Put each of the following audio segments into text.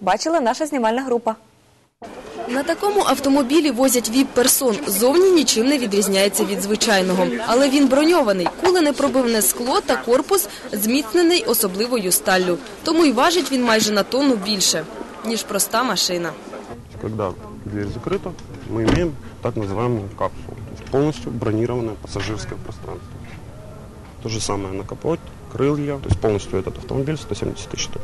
бачила наша знімальна група. На такому автомобілі возять віп-персон. Зовні нічим не відрізняється від звичайного. Але він броньований, кулене пробивне скло та корпус зміцнений особливою сталлю. Тому й важить він майже на тонну більше, ніж проста машина. Когда дверь закрыта, мы имеем так называемую капсулу, то есть полностью бронированное пассажирское пространство. То же самое на капоте, крылья, то есть полностью этот автомобиль 170 тысяч тонн.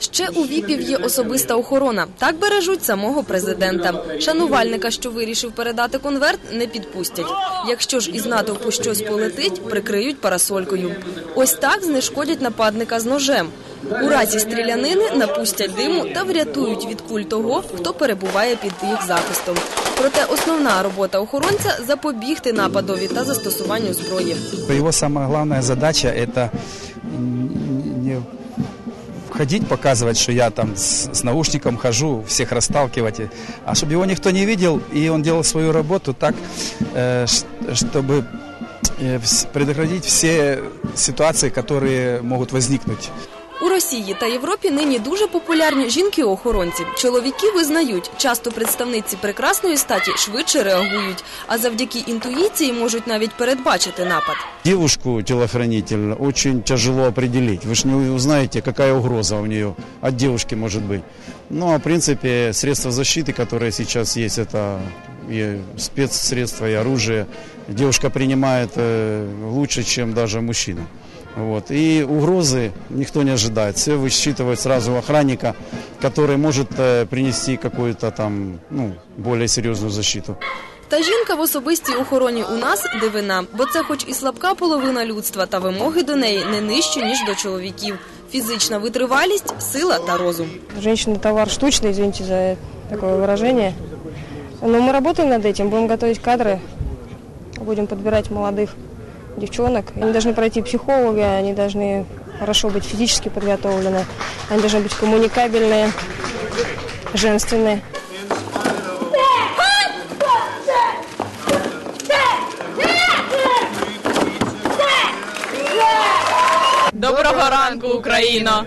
Ще у віпів є особиста охорона. Так бережуть самого президента. Шанувальника, що вирішив передати конверт, не підпустять. Якщо ж із натовпу щось полетить, прикриють парасолькою. Ось так знешкодять нападника з ножем. У разі стрілянини напустять диму та врятують від куль того, хто перебуває під їх захистом. Проте основна робота охоронця запобігти нападові та застосуванню зброї. Самая главная задача не ходить, показывать, что я там с, с наушником хожу, всех расталкивать, а чтобы его никто не видел, и он делал свою работу так, э, ш- чтобы э, вс- предотвратить все ситуации, которые могут возникнуть. У Росії та Європі нині дуже популярні жінки-охоронці. Чоловіки визнають, часто представниці прекрасної статі швидше реагують, а завдяки інтуїції можуть навіть передбачити напад. Девушку телохранитель очень тяжело определить. Вы же не узнаете, какая угроза у нее от девушки может быть. Ну, а в принципе, средства защиты, которые сейчас есть, это и спецсредства, и оружие. Девушка принимает э, лучше, чем даже мужчина. Вот. И угрозы никто не ожидает. Все высчитывают сразу охранника, который может э, принести какую-то там, ну, более серьезную защиту. Та жінка в особистій охороні у нас дивина, бо це хоч і слабка половина людства, та вимоги до неї не нижчі, ніж до чоловіків. Фізична витривалість, сила та розум. Женщина товар штучный, извините за такое выражение. Но мы работаем над этим, будем готовить кадры, будем подбирать молодых девчонок. Они должны пройти психолога, они должны хорошо быть физически подготовлены, они должны быть коммуникабельные, женственные. Доброго ранку, Україно!